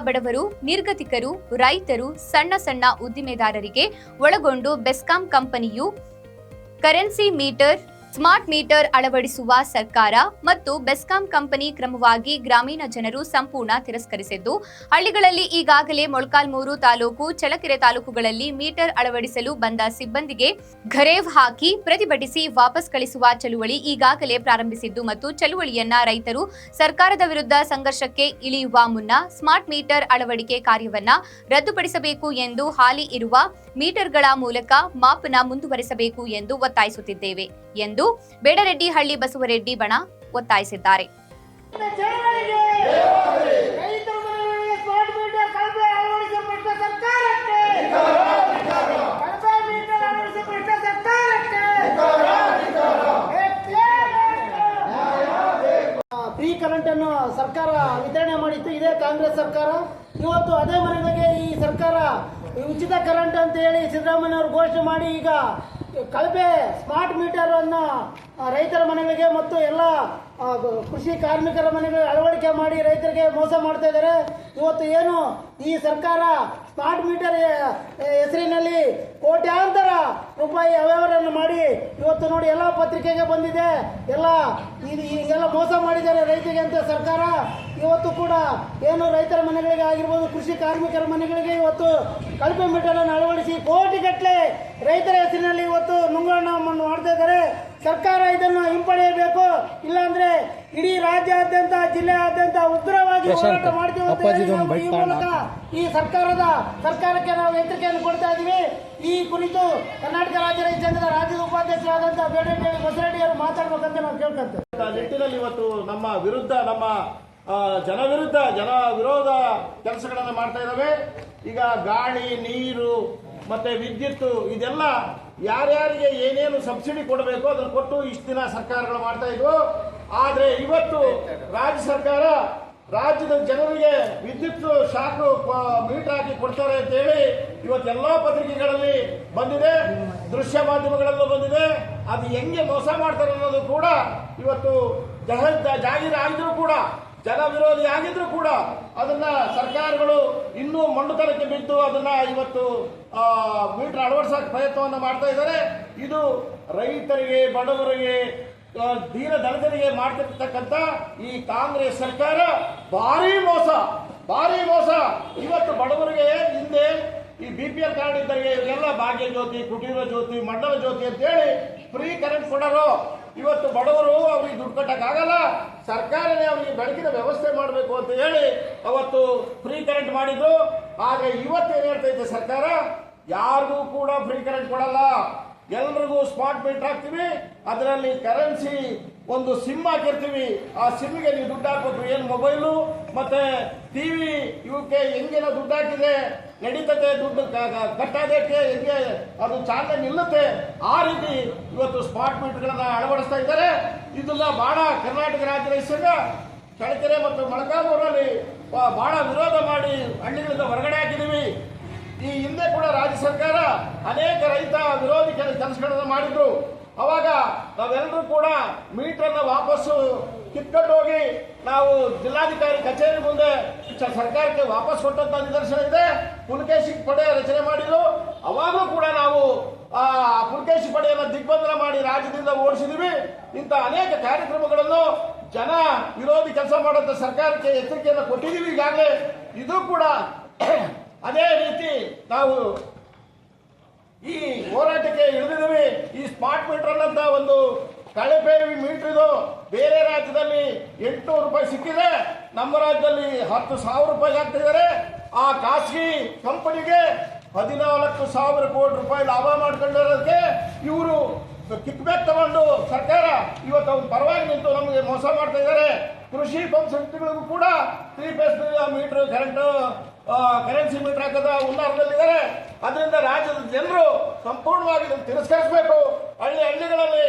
ಬಡವರು ನಿರ್ಗತಿಕರು ರೈತರು ಸಣ್ಣ ಸಣ್ಣ ಉದ್ದಿಮೆದಾರರಿಗೆ ಒಳಗೊಂಡು ಬೆಸ್ಕಾಂ ಕಂಪನಿಯು ಕರೆನ್ಸಿ ಮೀಟರ್ ಸ್ಮಾರ್ಟ್ ಮೀಟರ್ ಅಳವಡಿಸುವ ಸರ್ಕಾರ ಮತ್ತು ಬೆಸ್ಕಾಂ ಕಂಪನಿ ಕ್ರಮವಾಗಿ ಗ್ರಾಮೀಣ ಜನರು ಸಂಪೂರ್ಣ ತಿರಸ್ಕರಿಸಿದ್ದು, ಹಳ್ಳಿಗಳಲ್ಲಿ ಈಗಾಗಲೇ ಮೊಳಕಾಲ್ಮೂರು ತಾಲೂಕು ಚಳಕೆರೆ ತಾಲೂಕುಗಳಲ್ಲಿ ಮೀಟರ್ ಅಳವಡಿಸಲು ಬಂದ ಸಿಬ್ಬಂದಿಗೆ ಘರೇವ್ ಹಾಕಿ ಪ್ರತಿಭಟಿಸಿ ವಾಪಸ್ ಕಳಿಸುವ ಚಳುವಳಿ ಈಗಾಗಲೇ ಪ್ರಾರಂಭಿಸಿದ್ದು ಮತ್ತು ಚಳುವಳಿಯನ್ನ ರೈತರು ಸರ್ಕಾರದ ವಿರುದ್ಧ ಸಂಘರ್ಷಕ್ಕೆ ಇಳಿಯುವ ಮುನ್ನ ಸ್ಮಾರ್ಟ್ ಮೀಟರ್ ಅಳವಡಿಕೆ ಕಾರ್ಯವನ್ನ ರದ್ದುಪಡಿಸಬೇಕು ಎಂದು ಹಾಲಿ ಇರುವ ಮೀಟರ್ಗಳ ಮೂಲಕ ಮಾಪನ ಮುಂದುವರೆಸಬೇಕು ಎಂದು ಒತ್ತಾಯಿಸುತ್ತಿದ್ದೇವೆ ಎಂದು ಬೇಡರೆಡ್ಡಿ ಹಳ್ಳಿ ಬಸವರೆಡ್ಡಿ ಬಣ ಒತ್ತಾಯಿಸಿದ್ದಾರೆ. ಫ್ರೀ ಕರೆಂಟ್ ಅನ್ನು ಸರ್ಕಾರ ವಿತರಣೆ ಮಾಡಿತ್ತು, ಇದೇ ಕಾಂಗ್ರೆಸ್ ಸರ್ಕಾರ. ಇವತ್ತು ಅದೇ ಮನೆಗಳಿಗೆ ಈ ಸರ್ಕಾರ ಉಚಿತ ಕರೆಂಟ್ ಅಂತ ಹೇಳಿ ಸಿದ್ದರಾಮಯ್ಯ ಅವರು ಘೋಷಣೆ ಮಾಡಿ ಈಗ ಕಳಪೆ ಸ್ಮಾರ್ಟ್ ಮೀಟರ್ ಅನ್ನ ರೈತರ ಮನೆಗಳಿಗೆ ಮತ್ತು ಎಲ್ಲ ಕೃಷಿ ಕಾರ್ಮಿಕರ ಮನೆಗಳಿಗೆ ಅಳವಡಿಕೆ ಮಾಡಿ ರೈತರಿಗೆ ಮೋಸ ಮಾಡ್ತಾ ಇದ್ದಾರೆ. ಇವತ್ತು ಏನು ಈ ಸರ್ಕಾರ ಸ್ಮಾರ್ಟ್ ಮೀಟರ್ ಹೆಸರಿನಲ್ಲಿ ಕೋಟ್ಯಾಂತರ ರೂಪಾಯಿ ಅವ್ಯವಹಾರವನ್ನು ಮಾಡಿ ಇವತ್ತು ನೋಡಿ ಎಲ್ಲ ಪತ್ರಿಕೆಗೆ ಬಂದಿದೆ. ಎಲ್ಲ ಇದು ಹಿಂಗೆಲ್ಲ ಮೋಸ ಮಾಡಿದ್ದಾರೆ ರೈತರಿಗೆ ಅಂತ ಸರ್ಕಾರ. ಇವತ್ತು ಕೂಡ ಏನು ರೈತರ ಮನೆಗಳಿಗೆ ಆಗಿರ್ಬೋದು, ಕೃಷಿ ಕಾರ್ಮಿಕರ ಮನೆಗಳಿಗೆ ಇವತ್ತು ಕಳಪೆ ಮೀಟರ್ ಅನ್ನು ಅಳವಡಿಸಿ ಕೋಟಿಗಟ್ಟಲೆ ರೈತರ ಹೆಸರಿನಲ್ಲಿ ಇವತ್ತು ನುಂಗಣ್ಣವನ್ನು ಮಾಡ್ತಾ ಇದ್ದಾರೆ ಸರ್ಕಾರ ಇದನ್ನು ಹಿಂಪಡೆಯಬೇಕು ಇಲ್ಲಾಂದ್ರೆ ಇಡೀ ರಾಜ್ಯಾದ್ಯಂತ ಜಿಲ್ಲೆಯಾದ್ಯಂತ ಉಗ್ರವಾಗಿ ಹೋರಾಟ ಮಾಡ್ತೀವಿ ಅಂತ ಹೇಳಿ ನಾವು ಈ ಮೂಲಕ ಈ ಸರ್ಕಾರದ ಸರ್ಕಾರಕ್ಕೆ ನಾವು ಎಚ್ಚರಿಕೆಯನ್ನು ಕೊಡ್ತಾ ಇದ್ದೀವಿ ಈ ಕುರಿತು ಕರ್ನಾಟಕ ರಾಜ್ಯ ರೈತ ಸಂಘದ ರಾಜ್ಯದ ಉಪಾಧ್ಯಕ್ಷರಾದಂತಹ ಬೇಡ ಬಸರೆಡ್ಡಿ ಅವರು ಮಾತಾಡ್ಬೇಕಂತ ನಾವು ಕೇಳ್ಕೊಂತೇವೆ. ನಿಟ್ಟಿನಲ್ಲಿ ಇವತ್ತು ನಮ್ಮ ವಿರುದ್ಧ ನಮ್ಮ ಜನ ವಿರುದ್ಧ ಜನ ವಿರೋಧ ಕೆಲಸಗಳನ್ನು ಮಾಡ್ತಾ ಇದ್ದಾವೆ ಈಗ ಗಾಳಿ, ನೀರು, ಮತ್ತೆ ವಿದ್ಯುತ್ ಇದೆಲ್ಲ ಯಾರ್ಯಾರಿಗೆ ಏನೇನು ಸಬ್ಸಿಡಿ ಕೊಡಬೇಕು ಅದನ್ನು ಕೊಟ್ಟು ಇಷ್ಟು ದಿನ ಸರ್ಕಾರಗಳು ಮಾಡ್ತಾ ಇದ್ವು. ಆದ್ರೆ ಇವತ್ತು ರಾಜ್ಯ ಸರ್ಕಾರ ರಾಜ್ಯದ ಜನರಿಗೆ ವಿದ್ಯುತ್ ಶಾಖ ಮೀಟರ್ ಹಾಕಿ ಕೊಡ್ತಾರೆ ಅಂತ ಹೇಳಿ ಇವತ್ತೆಲ್ಲಾ ಪತ್ರಿಕೆಗಳಲ್ಲಿ ಬಂದಿದೆ. ದೃಶ್ಯ ಮಾಧ್ಯಮಗಳಲ್ಲೂ ಬಂದಿದೆ. ಅದು ಹೆಂಗೆ ಮೋಸ ಮಾಡ್ತಾರೆ ಅನ್ನೋದು ಕೂಡ ಇವತ್ತು ಜಹ ಜಾಗೀರ ಆಗಿದ್ರು ಕೂಡ ಜನ ವಿರೋಧಿ ಆಗಿದ್ರು ಕೂಡ ಅದನ್ನ ಸರ್ಕಾರಗಳು ಇನ್ನೂ ಮೊಂಡುತನಕ್ಕೆ ಬಿದ್ದು ಅದನ್ನ ಇವತ್ತು ಮೀಟರ್ ಅಳವಡಿಸಕ್ಕೆ ಪ್ರಯತ್ನವನ್ನು ಮಾಡ್ತಾ ಇದ್ದಾರೆ. ಇದು ರೈತರಿಗೆ, ಬಡವರಿಗೆ ಧೀರ ದಲಿತರಿಗೆ ಮಾಡ್ತಿರ್ತಕ್ಕಂಥ ಈ ಕಾಂಗ್ರೆಸ್ ಸರ್ಕಾರ ಭಾರಿ ಮೋಸ ಭಾರಿ ಮೋಸ. ಇವತ್ತು ಬಡವರಿಗೆ ಹಿಂದೆ ಈ ಬಿ ಪಿ ಎಲ್ ಕಾರ್ಡ್ ಇದ್ದರಿಗೆ ಎಲ್ಲ ಭಾಗ್ಯ ಜ್ಯೋತಿ, ಕುಟೀರ ಜ್ಯೋತಿ, ಮಂಡಲ ಜ್ಯೋತಿ ಅಂತ ಹೇಳಿ ಫ್ರೀ ಕರೆಂಟ್ ಕೊಡೋರು. ಇವತ್ತು ಬಡವರು ಅವ್ರಿಗೆ ದುಡ್ಡು ಕಟ್ಟಕ್ಕಾಗಲ್ಲ ಸರ್ಕಾರನೇ ಅವರಿಗೆ ಬೆಳಕಿನ ವ್ಯವಸ್ಥೆ ಮಾಡಬೇಕು ಅಂತ ಹೇಳಿ ಅವತ್ತು ಫ್ರೀ ಕರೆಂಟ್ ಮಾಡಿದ್ರು. ಆದರೆ ಇವತ್ತು ಏನು ಹೇಳ್ತೈತೆ ಸರ್ಕಾರ? ಯಾರಿಗೂ ಕೂಡ ಫ್ರೀ ಕರೆಂಟ್ ಕೊಡಲ್ಲ. ಎಲ್ರಿಗೂ ಸ್ಪಾಟ್ ಮೀಟರ್ ಹಾಕ್ತೀವಿ. ಅದರಲ್ಲಿ ಕರೆನ್ಸಿ ಒಂದು ಸಿಮ್ ಹಾಕಿರ್ತೀವಿ. ಆ ಸಿಮ್ಗೆ ನೀವು ದುಡ್ಡು ಹಾಕೋದು ಏನು ಮೊಬೈಲು ಮತ್ತೆ ಟಿವಿ ಇವಕ್ಕೆ ಹೆಂಗೆಲ್ಲ ದುಡ್ಡು ಹಾಕಿದೆ ನಡೀತದೆ ದುಡ್ಡು ಕಟ್ಟೋದಕ್ಕೆ ಹೆಂಗೆ ಅದು ಚಾಲನೆ ನಿಲ್ಲುತ್ತೆ? ಆ ರೀತಿ ಇವತ್ತು ಸ್ಪಾಟ್ ಮೀಟರ್ಗಳನ್ನ ಅಳವಡಿಸ್ತಾ ಇದ್ದಾರೆ. ಇದನ್ನ ಬಹಳ ಕರ್ನಾಟಕ ರಾಜ್ಯ ರೈತ ಸಂಘ ಚಳಕೆರೆ ಮತ್ತು ಮೊಳಕಾಲ್ಮೂರಲ್ಲಿ ಬಹಳ ವಿರೋಧ ಮಾಡಿ ಹಳ್ಳಿಗಳಿಂದ ಹೊರಗಡೆ ಹಾಕಿದೀವಿ ಈ ಹಿಂದೆ ಕೂಡ ರಾಜ್ಯ ಸರ್ಕಾರ ಅನೇಕ ರೈತ ವಿರೋಧಿ ಕೆಲಸಗಳನ್ನು ಮಾಡಿದ್ರು. ಅವಾಗ ನಾವೆಲ್ಲರೂ ಕೂಡ ಮೀಟರ್ನ ವಾಪಸ್ಸು ಕಿತ್ಕೊಂಡು ಹೋಗಿ ನಾವು ಜಿಲ್ಲಾಧಿಕಾರಿ ಕಚೇರಿ ಮುಂದೆ ಸರ್ಕಾರಕ್ಕೆ ವಾಪಸ್ ಕೊಟ್ಟಂತ ನಿದರ್ಶನ ಇದೆ. ಪುಲಕೇಶಿ ಪಡೆ ರಚನೆ ಮಾಡಿದ್ರು. ಅವಾಗಲೂ ಕೂಡ ನಾವು, ಆ, ಪುಲಕೇಶಿ ಪಡೆಯನ್ನು ದಿಗ್ಬಂಧನ ಮಾಡಿ ರಾಜ್ಯದಿಂದ ಓಡಿಸಿದೀವಿ. ಇಂಥ ಅನೇಕ ಕಾರ್ಯಕ್ರಮಗಳನ್ನು ಜನ ವಿರೋಧಿ ಕೆಲಸ ಮಾಡುವಂತ ಸರ್ಕಾರಕ್ಕೆ ಎಚ್ಚರಿಕೆಯನ್ನು ಕೊಟ್ಟಿದ್ದೀವಿ ಈಗಾಗಲೇ. ಇದು ಕೂಡ ಅದೇ ರೀತಿ ನಾವು ಹೋರಾಟಕ್ಕೆ ಇಳಿದಿದ್ದೀವಿ. ಈ ಸ್ಮಾರ್ಟ್ ಮೀಟರ್ ಅನ್ನಂತ ಒಂದು ಕಳಪೆ ಮೀಟರ್ ಇದು. ಬೇರೆ ರಾಜ್ಯದಲ್ಲಿ ಎಂಟುನೂರು ರೂಪಾಯಿ ಸಿಕ್ಕಿದೆ. ನಮ್ಮ ರಾಜ್ಯದಲ್ಲಿ ಹತ್ತು ಸಾವಿರ ರೂಪಾಯಿ ಹಾಕ್ತಿದ್ದಾರೆ. ಆ ಖಾಸಗಿ ಕಂಪನಿಗೆ ಹದಿನಾಲ್ಕು ಸಾವಿರ ಕೋಟಿ ರೂಪಾಯಿ ಲಾಭ ಮಾಡ್ಕೊಂಡಿರೋದಕ್ಕೆ ಇವರು ಕಿಕ್ ಬ್ಯಾಕ್ ತಗೊಂಡು ಸರ್ಕಾರ ಇವತ್ತು ಅವ್ರ ಪರವಾಗಿ ನಿಂತು ನಮಗೆ ಮೋಸ ಮಾಡ್ತಾ ಇದ್ದಾರೆ. ಕೃಷಿ ಪಂಪ್ ಸಂಸ್ಥೆಗಳಿಗೂ ಕೂಡ three phase meter current currency meter ಹಾಕದ ಉನ್ನಾರದಲ್ಲಿದ್ದಾರೆ ಅದರಿಂದ ರಾಜ್ಯದ ಜನರು ಸಂಪೂರ್ಣವಾಗಿ ತಿರಸ್ಕರಿಸಬೇಕು. ಹಳ್ಳಿ ಹಳ್ಳಿಗಳಲ್ಲಿ